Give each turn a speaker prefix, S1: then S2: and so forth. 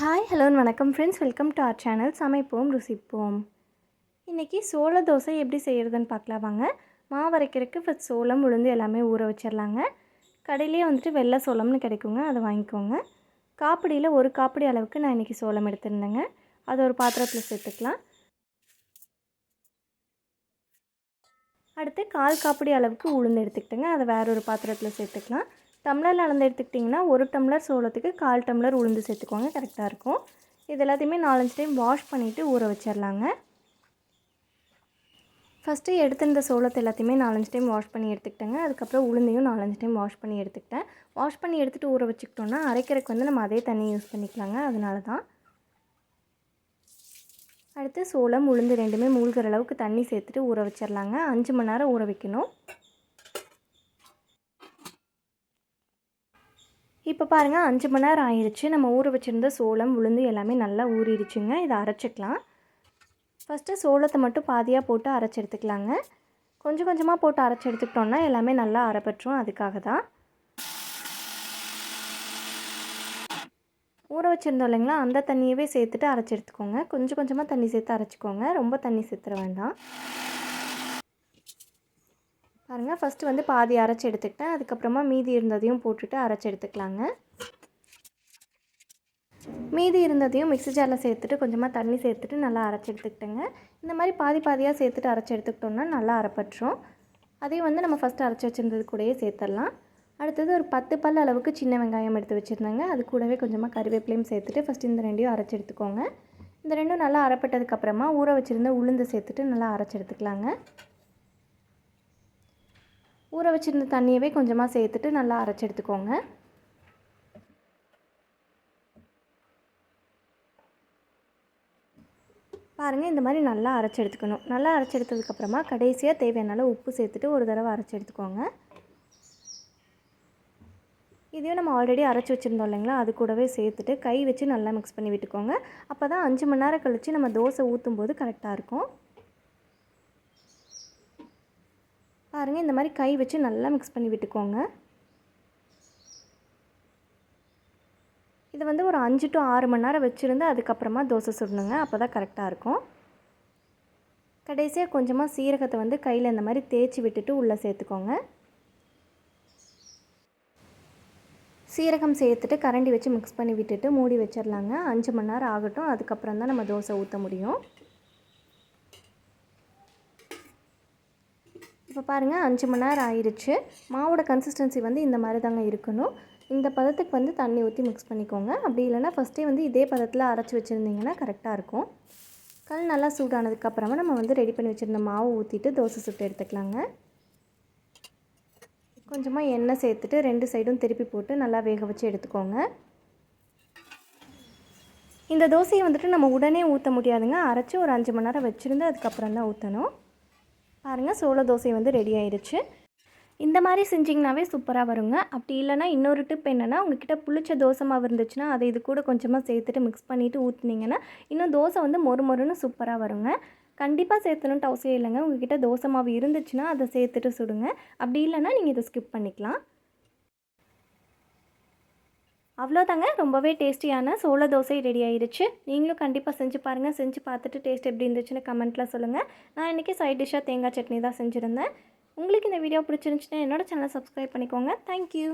S1: Hi hello வணக்கம் friends welcome to our channel சமைப்போம் ருசிப்போம். இன்றைக்கி சோள தோசை எப்படி செய்கிறதுன்னு பார்க்கலாம் வாங்க. மாவு அரைக்கிறதுக்கு ஃபஸ்ட் சோளம் உளுந்து எல்லாமே ஊற வச்சிடலாங்க. கடையிலே வந்துட்டு வெள்ளை சோளம்னு கிடைக்குங்க அதை வாங்கிக்கோங்க. காப்பிடியில் ஒரு காப்பிடி அளவுக்கு நான் இன்றைக்கி சோளம் எடுத்திருந்தேங்க. அதை ஒரு பாத்திரத்தில் சேர்த்துக்கலாம். அடுத்து கால் காப்பிடி அளவுக்கு உளுந்து எடுத்துக்கிட்டேங்க அதை வேற ஒரு பாத்திரத்தில் சேர்த்துக்கலாம். டம்ளரில் அளந்து எடுத்துக்கிட்டிங்கன்னா ஒரு டம்ளர் சோளத்துக்கு கால் டம்ளர் உளுந்து சேர்த்துக்கோங்க. கரெக்டாக இருக்கும். இது எல்லாத்தையுமே நாலஞ்சு டைம் வாஷ் பண்ணிவிட்டு ஊற வச்சிடலாங்க ஃபஸ்ட்டு எடுத்திருந்த சோளத்தை எல்லாத்தையுமே நாலஞ்சு டைம் வாஷ் பண்ணி எடுத்துக்கிட்டேங்க. அதுக்கப்புறம் உளுந்தையும் நாலஞ்சு டைம் வாஷ் பண்ணி எடுத்துக்கிட்டேன். வாஷ் பண்ணி எடுத்துகிட்டு ஊற வச்சுக்கிட்டோன்னா அரைக்கிறதுக்கு வந்து நம்ம அதே தண்ணி யூஸ் பண்ணிக்கலாங்க. அதனால தான் அடுத்து சோளம் உளுந்து ரெண்டுமே மூழ்கிற அளவுக்கு தண்ணி சேர்த்துட்டு ஊற வச்சிடலாங்க அஞ்சு மணி நேரம் ஊற வைக்கணும். இப்போ பாருங்கள் அஞ்சு மணி நேரம் ஆயிடுச்சு நம்ம ஊற வச்சுருந்த சோளம் உளுந்து எல்லாமே நல்லா ஊறிடுச்சுங்க. இதை அரைச்சிக்கலாம். ஃபஸ்ட்டு சோளத்தை மட்டும் பாதியாக போட்டு அரைச்சி எடுத்துக்கலாங்க. கொஞ்சம் கொஞ்சமாக போட்டு அரைச்சி எடுத்துக்கிட்டோன்னா எல்லாமே நல்லா அரைப்பற்றும். அதுக்காக தான். ஊற வச்சுருந்தோம் இல்லைங்களா? அந்த தண்ணியவே சேர்த்துட்டு அரைச்சி எடுத்துக்கோங்க. கொஞ்சம் கொஞ்சமாக தண்ணி சேர்த்து அரைச்சிக்கோங்க. ரொம்ப தண்ணி சேர்த்துற வேண்டாம். பாருங்கள் ஃபஸ்ட்டு வந்து பாதி அரைச்சி எடுத்துக்கிட்டேன். அதுக்கப்புறமா மீதி இருந்ததையும் போட்டுட்டு அரைச்சி எடுத்துக்கலாங்க. மீதி இருந்ததையும் மிக்ஸி ஜாரில் சேர்த்துட்டு கொஞ்சமாக தண்ணி சேர்த்துட்டு நல்லா அரைச்சி எடுத்துக்கிட்டேங்க. இந்த மாதிரி பாதி பாதியாக சேர்த்துட்டு அரைச்சி எடுத்துக்கிட்டோம்னா நல்லா அரைப்பட்டுரும். அதையும் வந்து நம்ம ஃபஸ்ட்டு அரைச்சி வச்சுருந்தது கூடயே சேர்த்துடலாம். அடுத்தது ஒரு பத்து பல் அளவுக்கு சின்ன வெங்காயம் எடுத்து வச்சுருந்தேங்க. அது கூடவே கொஞ்சமாக கருவேப்பிலையும் சேர்த்துட்டு ஃபஸ்ட்டு இந்த ரெண்டையும் அரைச்சி எடுத்துக்கோங்க. இந்த ரெண்டும் நல்லா அரைப்பட்டதுக்கப்புறமா ஊற வச்சுருந்த உளுந்து சேர்த்துட்டு நல்லா அரைச்சி எடுத்துக்கலாங்க. ஊற வச்சுருந்த தண்ணியவே கொஞ்சமாக சேர்த்துட்டு நல்லா அரைச்சி எடுத்துக்கோங்க. பாருங்கள் இந்த மாதிரி நல்லா அரைச்சி எடுத்துக்கணும். நல்லா அரைச்சி எடுத்ததுக்கப்புறமா கடைசியாக தேவையான உப்பு சேர்த்துட்டு ஒரு தடவை அரைச்சி எடுத்துக்கோங்க. இதையும் நம்ம ஆல்ரெடி அரைச்சி வச்சுருந்தோம் இல்லைங்களா? அது கூடவே சேர்த்துட்டு கை வச்சு நல்லா மிக்ஸ் பண்ணி விட்டுக்கோங்க. அப்போ தான் அஞ்சு மணி நேரம் கழித்து நம்ம தோசை ஊற்றும் போது கரெக்டாக இருக்கும். பாருங்கள் இந்த மாதிரி கை வச்சு நல்லா மிக்ஸ் பண்ணி விட்டுக்கோங்க. இது வந்து ஒரு அஞ்சு டு ஆறு மணி நேரம் வச்சுருந்து அதுக்கப்புறமா தோசை சுடணுங்க அப்போ தான் கரெக்டாக இருக்கும். கடைசியாக கொஞ்சமாக சீரகத்தை வந்து கையில் இந்த மாதிரி தேய்ச்சி விட்டுட்டு உள்ளே சேர்த்துக்கோங்க. சீரகம் சேர்த்துட்டு கரண்டி வச்சு மிக்ஸ் பண்ணி விட்டுட்டு மூடி வச்சிடலாங்க அஞ்சு மணி நேரம் ஆகட்டும் அதுக்கப்புறம் தான் நம்ம தோசை ஊற்ற முடியும். இப்போ பாருங்கள் அஞ்சு மணி நேரம் ஆயிடுச்சு மாவோட கன்சிஸ்டன்சி வந்து இந்த மாதிரி தாங்க இருக்கணும். இந்த பதத்துக்கு வந்து தண்ணி ஊற்றி மிக்ஸ் பண்ணிக்கோங்க. அப்படி இல்லைனா ஃபஸ்ட்டே வந்து இதே பதத்தில் அரைச்சி வச்சுருந்தீங்கன்னா கரெக்டாக இருக்கும். கல் நல்லா சூடானதுக்கப்புறமா நம்ம வந்து ரெடி பண்ணி வச்சுருந்த மாவு ஊற்றிட்டு தோசை சுட்டு எடுத்துக்கலாங்க. கொஞ்சமாக எண்ணெய் சேர்த்துட்டு ரெண்டு சைடும் திருப்பி போட்டு நல்லா வேக வச்சு எடுத்துக்கோங்க. இந்த தோசையை வந்துட்டு நம்ம உடனே ஊற்ற முடியாதுங்க. அரைச்சி ஒரு அஞ்சு மணி நேரம் வச்சுருந்து அதுக்கப்புறம் தான் ஊற்றணும் பாருங்கள் சோள தோசை வந்து ரெடி ஆயிடுச்சு இந்த மாதிரி செஞ்சிங்கனாவே சூப்பராக வருங்க. அப்படி இல்லைனா இன்னொரு டிப் என்னென்னா உங்ககிட்ட புளிச்ச தோசை மாவு இருந்துச்சுன்னா அதை இது கூட கொஞ்சமாக சேர்த்துட்டு மிக்ஸ் பண்ணிவிட்டு ஊற்றுனீங்கன்னா இன்னும் தோசை வந்து மொறு மொறுன்னு சூப்பராக வருங்க. கண்டிப்பாக சேர்த்தணுன்ட்டு அவசியம் இல்லைங்க. உங்ககிட்ட தோசை மாவு இருந்துச்சுன்னா அதை சேர்த்துட்டு சுடுங்க. அப்படி இல்லைன்னா நீங்கள் இதை ஸ்கிப் பண்ணிக்கலாம். அவ்வளோதாங்க. ரொம்பவே டேஸ்டியான சோள தோசை ரெடி ஆயிடுச்சு நீங்களும் கண்டிப்பாக செஞ்சு பாருங்கள் செஞ்சு பார்த்துட்டு டேஸ்ட் எப்படி இருந்துச்சுன்னு கமெண்ட்டில் சொல்லுங்கள் நான் இன்றைக்கி சைட் டிஷ்ஷாக தேங்காய் சட்னி தான் செஞ்சுருந்தேன். உங்களுக்கு இந்த வீடியோ பிடிச்சிருந்துச்சுன்னா என்னோட சேனலை சப்ஸ்கிரைப் பண்ணிக்கோங்க. தேங்க்யூ